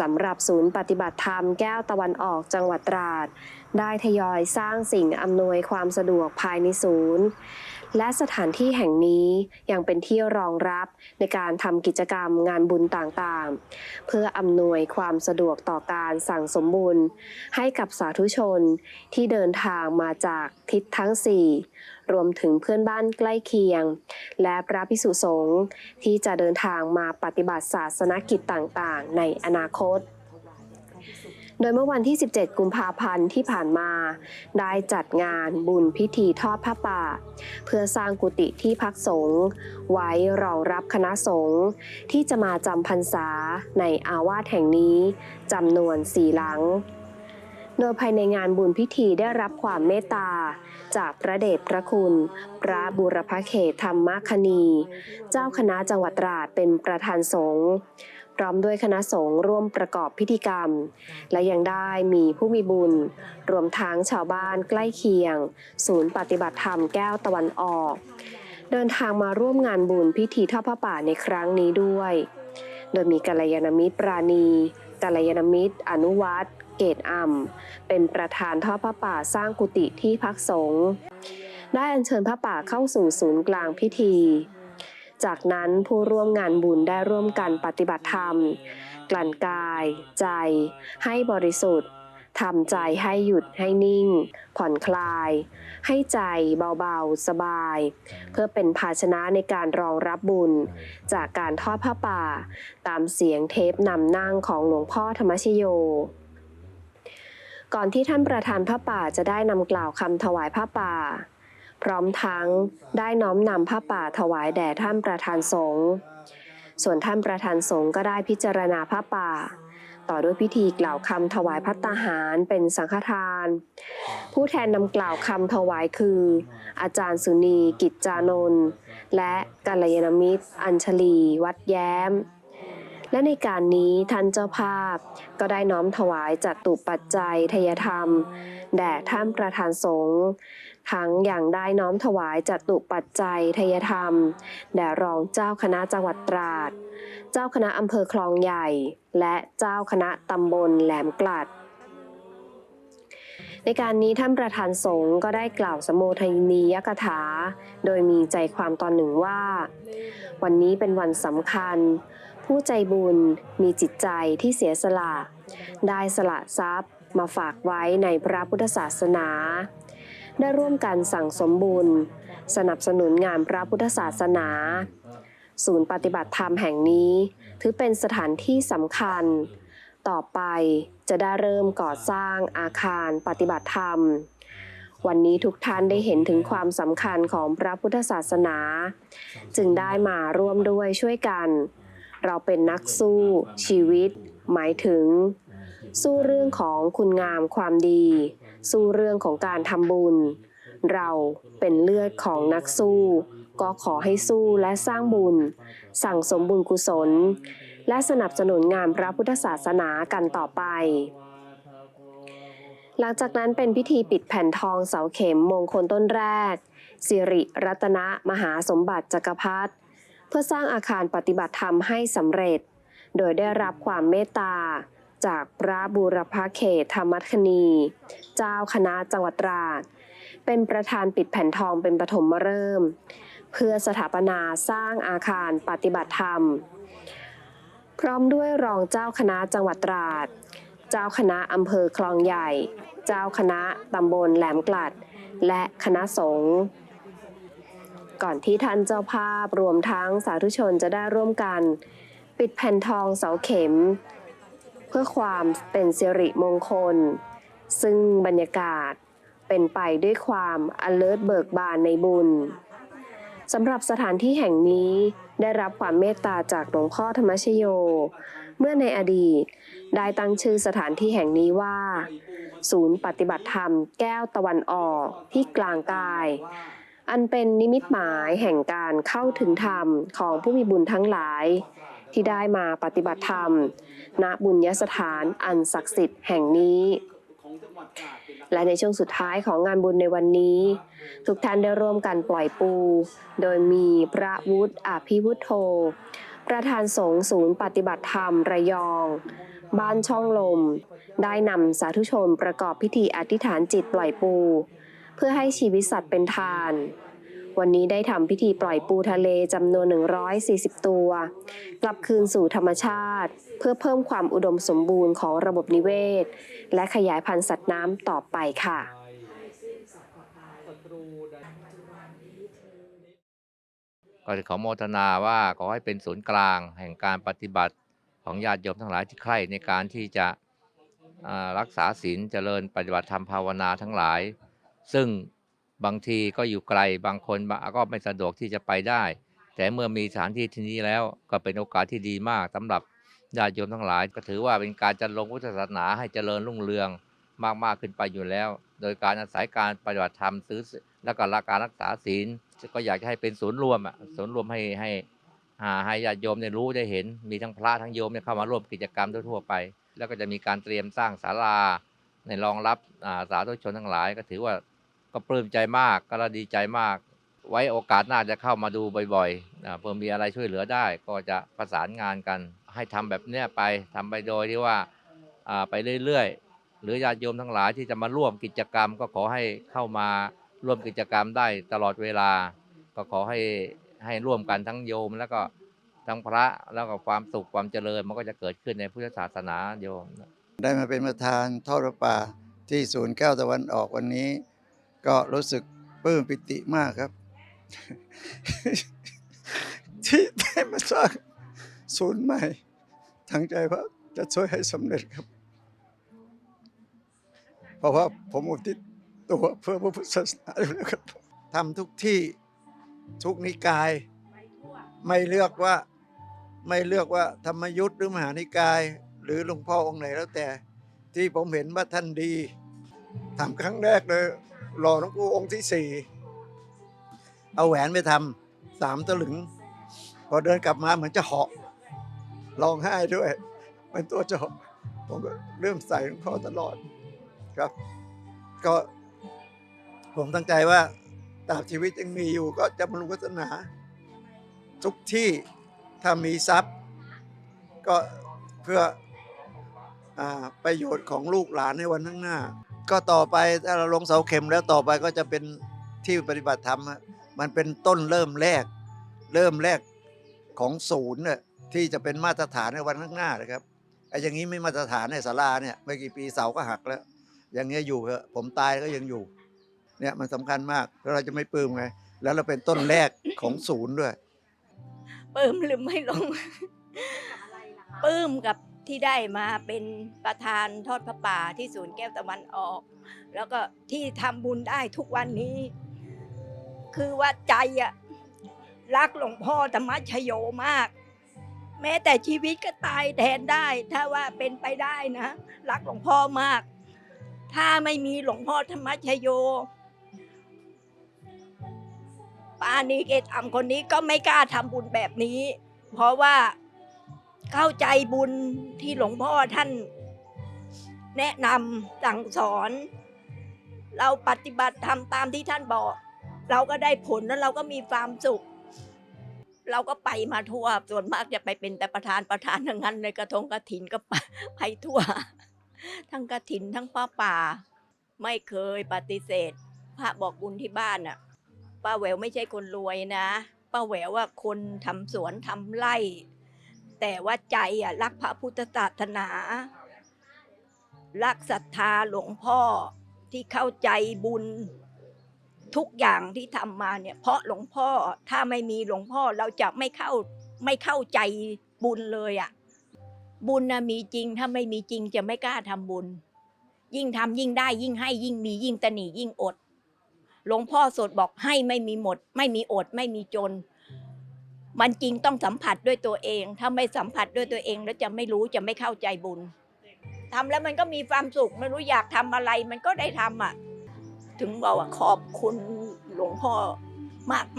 สำหรับศูนย์ปฏิบัติธรรมแก้วตะวันออกจังหวัดตราด ได้ทยอยสร้างสิ่งอำนวยความสะดวกภายในศูนย์ และสถานที่แห่งนี้ยังเป็นที่รองรับในการทำกิจกรรมงานบุญต่างๆ เพื่ออำนวยความสะดวกต่อการสั่งสมบุญ ให้กับสาธุชนที่เดินทางมาจากทิศทั้ง 4 รวมถึงเพื่อนบ้านใกล้เคียง และพระพิสุสงฆ์ที่จะเดินทางมาปฏิบัติศาสนกิจต่างๆ ในอนาคต โดยเมื่อวันที่ 17 กุมภาพันธ์ที่ผ่านมา ได้จัดงานบุญพิธีทอดผ้าป่า เพื่อสร้างกุฏิที่พักสงฆ์ไว้รองรับคณะสงฆ์ที่จะมาจำพรรษาในอาวาสแห่งนี้จำนวนสี่หลัง โดยภายในงานบุญพิธีได้รับความเมตตา จากพระเดชพระคุณ พระบุรพเขตธรรมคณี เจ้าคณะจังหวัดตราดเป็นประธานสงฆ์ พร้อมด้วยคณะสงฆ์ร่วมประกอบพิธีกรรม และยังได้มีผู้มีบุญ รวมทั้งชาวบ้านใกล้เคียง ศูนย์ปฏิบัติธรรมแก้วตะวันออก เดินทางมาร่วมงานบุญพิธีทอดผ้าป่าในครั้งนี้ด้วย โดยมีกัลยาณมิตรปราณีกัลยาณมิตร อนุวัตรเกตอ่ำเป็นประธานทอดผ้าป่าสร้างกุฏิที่พักสงฆ์ได้อัญเชิญผ้าป่าเข้าสู่ศูนย์กลางพิธี จากนั้นผู้ร่วมงานบุญได้ร่วมกันปฏิบัติธรรม กลั่นกาย ใจ ให้บริสุทธิ์ทำใจให้หยุดให้นิ่ง ผ่อนคลาย ให้ใจเบาๆ สบาย เพื่อเป็นภาชนะในการรองรับบุญ จากการทอดผ้าป่า ตามเสียงเทปนำนั่งของหลวงพ่อธรรมชโยก่อนที่ท่านประธานผ้าป่าจะได้นำกล่าวคำถวายผ้าป่า พร้อมทั้งได้น้อมนำผ้าป่าถวายแด่ท่านประธานสงฆ์ส่วนท่านประธานสงฆ์ก็ได้พิจารณาผ้าป่า ต่อด้วยพิธีกล่าวคำถวายพัตตาหารเป็นสังฆทาน ผู้แทนนำกล่าวคำถวายคือ อาจารย์สุนีกิจจานนท์และกัลยาณมิตร อัญชลี วัดแย้ม และในการนี้ท่านเจ้าภาพ ก็ได้น้อมถวายจัตุปัจจัยทยธรรม แด่ท่านประธานสงฆ์ทั้งอย่างได้น้อมถวายจัตุปัจจัยทยธรรม แด่รองเจ้าคณะจังหวัดตราด เจ้าคณะอำเภอคลองใหญ่ และเจ้าคณะตำบลแหลมกลัดในการนี้ท่านประธานสงฆ์ก็ได้กล่าวสมโภชนียกถา โดยมีใจความตอนหนึ่งว่า วันนี้เป็นวันสำคัญ ผู้ใจบุญมีจิตใจที่เสียสละ ได้สละทรัพย์มาฝากไว้ในพระพุทธศาสนา ได้ร่วมกันสั่งสมบุญ สนับสนุนงานพระพุทธศาสนา ศูนย์ปฏิบัติธรรมแห่งนี้ ถือเป็นสถานที่สำคัญ ต่อไปจะได้เริ่มก่อสร้างอาคารปฏิบัติธรรมวันนี้ทุกท่านได้เห็นถึงความสำคัญของพระพุทธศาสนา จึงได้มาร่วมด้วยช่วยกัน เราเป็นนักสู้ชีวิต หมายถึง สู้เรื่องของคุณงามความดี สู้เรื่องของการทำบุญ เราเป็นเลือดของนักสู้ ก็ขอให้สู้และสร้างบุญ สั่งสมบุญกุศล และสนับสนุนงานพระพุทธศาสนากันต่อไปหลังจากนั้นเป็นพิธีปิดแผ่นทองเสาเข็มมงคลต้นแรก สิริรัตนมหาสมบัติจักรพรรดิ เพื่อสร้างอาคารปฏิบัติธรรมให้สำเร็จ โดยได้รับความเมตตา จากพระบูรพเขตธรรมคณี เจ้าคณะจังหวัดตราด เป็นประธานปิดแผ่นทองเป็นปฐมฤกษ์เพื่อสถาปนาสร้างอาคารปฏิบัติธรรม พร้อมด้วยรองเจ้าคณะจังหวัดตราด เจ้าคณะอำเภอคลองใหญ่ เจ้าคณะตำบลแหลมกลัด และคณะสงฆ์ ก่อนที่ท่านเจ้าภาพรวมทั้งสาธุชนจะได้ร่วมกัน ปิดแผ่นทองเสาเข็ม เพื่อความเป็นสิริมงคล ซึ่งบรรยากาศเป็นไปด้วยความ alert เบิกบานในบุญสำหรับสถานที่แห่งนี้ได้รับความเมตตาจากหลวงพ่อธรรมชโย เมื่อในอดีต ได้ตั้งชื่อสถานที่แห่งนี้ว่า ศูนย์ปฏิบัติธรรมแก้วตะวันออกที่กลางกาย อันเป็นนิมิตหมายแห่งการเข้าถึงธรรมของผู้มีบุญทั้งหลาย ที่ได้มาปฏิบัติธรรม ณบุญยสถานอันศักดิ์สิทธิ์แห่งนี้ และในช่วงสุดท้ายของงานบุญในวันนี้ ทุกท่านได้ร่วมกันปล่อยปู โดยมีพระวุฒิอภิวุฒโธประธานสงฆ์ศูนย์ปฏิบัติธรรมระยอง บ้านช่องลม ได้นำสาธุชนประกอบพิธีอธิษฐานจิตปล่อยปู เพื่อให้ชีวิตสัตว์เป็นทาน วันนี้ได้ทำพิธีปล่อยปูทะเลจำนวน 140 ตัว กลับคืนสู่ธรรมชาติ เพื่อเพิ่มความอุดมสมบูรณ์ของระบบนิเวศ และขยายพันธุ์สัตว์น้ำต่อไปค่ะก็ขอโมทนาว่าขอให้เป็นศูนย์กลางแห่งการปฏิบัติของญาติโยมทั้งหลายที่ใคร่ในการที่จะรักษาศีลเจริญปฏิบัติธรรมภาวนาทั้งหลาย ซึ่งบางทีก็อยู่ไกลบางคนก็ไม่สะดวกที่จะไปได้ แต่เมื่อมีสถานที่ที่นี้แล้วก็เป็นโอกาสที่ดีมากสำหรับญาติโยมทั้งหลาย ก็ถือว่าเป็นการจัดลงพุทธศาสนาให้เจริญรุ่งเรืองมากๆขึ้นไปอยู่แล้ว โดยการอาศัยการปฏิบัติธรรมซื้อและก็รักการรักษาศีล ก็อยากจะให้เป็นศูนย์รวมอะศูนย์รวมให้ให้ให้ญาติโยมได้รู้ได้เห็น มีทั้งพระทั้งโยมเนี่ยเข้ามาร่วมกิจกรรมทั่วๆไป แล้วก็จะมีการเตรียมสร้างศาลาในรองรับสาธุชนทั้งหลาย ก็ถือว่า ก็ปลื้มใจมากก็ดีใจมาก ไว้โอกาสหน้าจะเข้ามาดูบ่อยๆเพื่อมีอะไรช่วยเหลือได้ ก็จะประสานงานกัน ให้ทำแบบเนี้ยไปทำไปโดยที่ว่าไปเรื่อยๆ หรือญาติโยมทั้งหลายที่จะมาร่วมกิจกรรม ก็ขอให้เข้ามาร่วมกิจกรรมได้ตลอดเวลา ก็ขอให้ให้ร่วมกันทั้งโยมแล้วก็ทั้งพระแล้วก็ความสุขความเจริญมันก็จะเกิดขึ้นในพุทธศาสนาโยม ได้มาเป็นประธานทอดพระป่าที่ศูนย์แก้วตะวันออกวันนี้ ก็รู้สึกปลื้มปิติมากครับ ที่ได้มาสร้างศูนย์ใหม่ทั้งใจว่าจะช่วยให้สำเร็จครับ เพราะว่าผมอุทิศตัวเพื่อพระพุทธศาสนาอยู่แล้วครับทำทุกที่ทุกนิกาย ไม่เลือกว่าไม่เลือกว่าธรรมยุทธ์หรือมหานิกาย หรือหลวงพ่อองค์ไหนแล้วแต่ ที่ผมเห็นว่าท่านดีทำครั้งแรกเลย หล่อหลวงปู่องค์ที่สี่เอาแหวนไปทำสามตะลึง พอเดินกลับมาเหมือนจะเหาะร้องไห้ด้วยเป็นตัวจะเหาะผมก็เริ่มใส่หลวงพ่อตลอดครับ ก็ผมตั้งใจว่าตราบชีวิตยังมีอยู่ก็จะบรรลุศาสนา ทุกที่ถ้ามีทรัพย์ ก็เพื่ออประโยชน์ของลูกหลานในวันข้างหน้า ก็ต่อไปถ้าเราลงเสาเข็มแล้วต่อไปก็จะเป็นที่ปฏิบัติธรรมมันเป็นต้นเริ่มแรก เริ่มแรกของศูนย์น่ะที่จะเป็นมาตรฐานในวันข้างหน้านะครับไอ้อย่างนี้ไม่มาตรฐานในศาลาเนี่ยไม่กี่ปีเสาก็หักแล้ว อย่างเงี้ยอยู่เถอะผมตายก็ยังอยู่เนี่ยมันสำคัญมากแล้วเราจะไม่ปลื้มไง แล้วเราเป็นต้นแรกของศูนย์ด้วยปลื้มหรือไม่ลงปลื้มกับ ที่ได้มาเป็นประธานทอดพระป่าที่ศูนย์แก้วตะวันออก แล้วก็ที่ทำบุญได้ทุกวันนี้ คือว่าใจอะรักหลวงพ่อธรรมชโยมาก แม้แต่ชีวิตก็ตายแทนได้ ถ้าว่าเป็นไปได้นะรักหลวงพ่อมาก ถ้าไม่มีหลวงพ่อธรรมชโยป้านีเกตทำคนนี้ก็ไม่กล้าทำบุญแบบนี้ เพราะว่า เข้าใจบุญที่หลวงพ่อท่านแนะนำสั่งสอน เราปฏิบัติทำตามที่ท่านบอก เราก็ได้ผลแล้วเราก็มีความสุข เราก็ไปมาทั่ว ส่วนมากจะไปเป็นแต่ประธานประธานทั้งนั้นในกระทงกระถินก็ไปไปทั่ว ทั้งกระถินทั้งป้าป่า ไม่เคยปฏิเสธ พระบอกบุญที่บ้านน่ะป้าแหววไม่ใช่คนรวยนะป้าแหววว่าคนทำสวนทำไร่ แต่ว่าใจอะรักพระพุทธศาสนา รักศรัทธาหลวงพ่อที่เข้าใจบุญทุกอย่างที่ทำมาเนี่ย เพราะหลวงพ่อถ้าไม่มีหลวงพ่อเราจะไม่เข้าไม่เข้าใจบุญเลยอะบุญนะมีจริงถ้าไม่มีจริงจะไม่กล้าทำบุญ ยิ่งทำยิ่งได้ยิ่งให้ยิ่งมียิ่งตนียิ่งอดหลวงพ่อสดบอกให้ไม่มีหมด ไม่มีอดไม่มีจน มันจริงต้องสัมผัสด้วยตัวเอง ถ้าไม่สัมผัสด้วยตัวเองแล้วจะไม่รู้จะไม่เข้าใจบุญทำแล้วมันก็มีความสุขไม่รู้อยากทำอะไร มันก็ได้ทำอะ ถึงบอกว่าขอบคุณหลวงพ่อ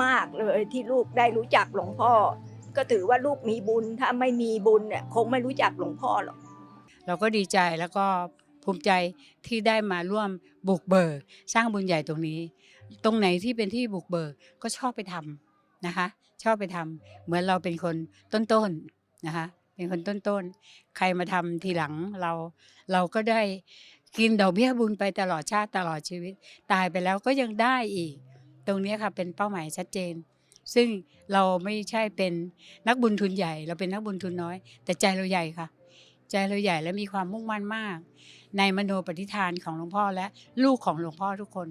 มากๆเลยที่ลูกได้รู้จักหลวงพ่อ ก็ถือว่าลูกมีบุญ ถ้าไม่มีบุญเนี่ยคงไม่รู้จักหลวงพ่อหรอก เราก็ดีใจแล้วก็ภูมิใจที่ได้มาร่วมบุกเบิกสร้างบุญใหญ่ตรงนี้ ตรงไหนที่เป็นที่บุกเบิกก็ชอบไปทำนะคะ ชอบไปทำเหมือนเราเป็นคนต้นๆนะคะเป็นคนต้นๆ ใครมาทำทีหลังเราเราก็ได้กินดอกเบี้ยบุญไปตลอดชาติตลอดชีวิต ตายไปแล้วก็ยังได้อีก ตรงนี้ค่ะเป็นเป้าหมายชัดเจน ซึ่งเราไม่ใช่เป็นนักบุญทุนใหญ่ เราเป็นนักบุญทุนน้อย แต่ใจเราใหญ่ค่ะ ใจเราใหญ่และมีความมุ่งมั่นมาก ในมโนปฏิฐานของหลวงพ่อและลูกของหลวงพ่อทุกคน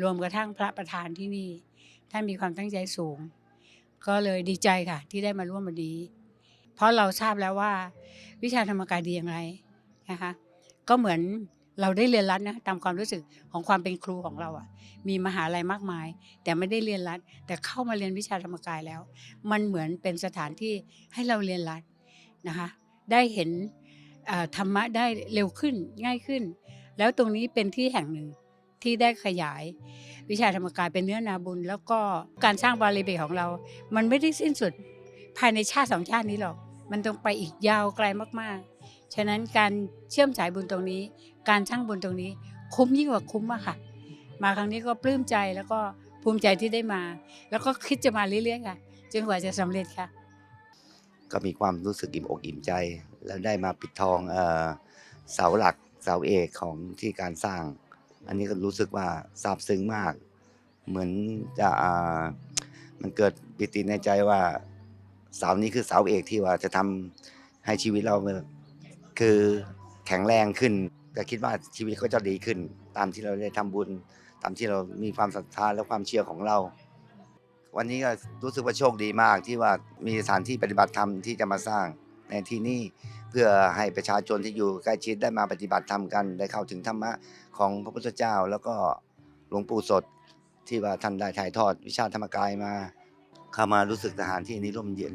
รวมกระทั่งพระประธานที่นี่ท่านมีความตั้งใจสูง ก็เลยดีใจค่ะ ที่ได้มาร่วมวันนี้ เพราะเราทราบแล้วว่า วิชาธรรมกายดีอย่างไรนะคะก็เหมือนเราได้เรียนรัดนะตามความรู้สึกของความเป็นครูของเราอะ่ะ มีมหาลัยมากมาย แต่ไม่ได้เรียนรัดแต่เข้ามาเรียนวิชาธรรมกายแล้ว มันเหมือนเป็นสถานที่ให้เราเรียนรัดนะคะได้เห็นธรรมะได้เร็วขึ้นง่ายขึ้น แล้วตรงนี้เป็นที่แห่งหนึ่ง ที่ได้ขยาย วิชาธรรมกายเป็นเนื้อนาบุญ แล้วก็การสร้างบาลีเบของเรา มันไม่ได้สิ้นสุดภายในชาติสองชาตินี้หรอก มันต้องไปอีกยาวไกลมากๆ ฉะนั้นการเชื่อมสายบุญตรงนี้ การสร้างบุญตรงนี้ คุ้มยิ่งกว่าคุ้มอะค่ะ มาครั้งนี้ก็ปลื้มใจแล้วก็ภูมิใจที่ได้มา แล้วก็คิดจะมาเรื่อยๆค่ะจนกว่าจะสำเร็จค่ะ ก็มีความรู้สึกอิ่มอกอิ่มใจ แล้วได้มาปิดทองเสาหลักเสาเอกของที่การสร้าง อันนี้ก็รู้สึกว่าซาบซึ้งมาก เหมือนจะมันเกิดปิติในใจว่าสาวนี้คือสาวเอกที่ว่าจะทำให้ชีวิตเราคือแข็งแรงขึ้นแต่คิดว่าชีวิตก็จะดีขึ้น ตามที่เราได้ทำบุญ ตามที่เรามีความศรัทธาและความเชื่อของเรา วันนี้ก็รู้สึกว่าโชคดีมากที่ว่ามีสถานที่ปฏิบัติธรรมที่จะมาสร้าง ในที่นี่เพื่อให้ประชาชนที่อยู่ใกล้ชิดได้มาปฏิบัติธรรมกัน ได้เข้าถึงธรรมะของพระพุทธเจ้า แล้วก็หลวงปู่สดที่ว่าท่านได้ถ่ายทอดวิชาธรรมกายมาเข้ามารู้สึกสถานที่นี้ร่มเย็น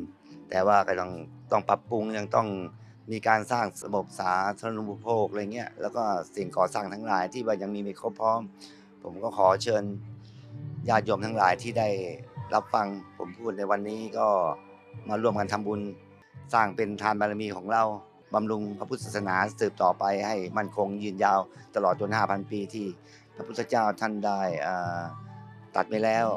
แต่ว่าก็ต้องต้องปรับปรุงยังต้องมีการสร้างระบบสาธารณูปโภคอะไรเงี้ยแล้วก็สิ่งก่อสร้างทั้งหลายที่ว่ายังมีไม่ครบพร้อม ผมก็ขอเชิญญาติโยมทั้งหลายที่ได้รับฟังผมพูดในวันนี้ก็มาร่วมกันทำบุญ สร้างเป็นทานบารมีของเราบำรุงพระพุทธศาสนาสืบต่อไปให้มั่นคงยืนยาวตลอดจน 5,000 ปีที่พระพุทธเจ้าท่านได้ตัดไปแล้ว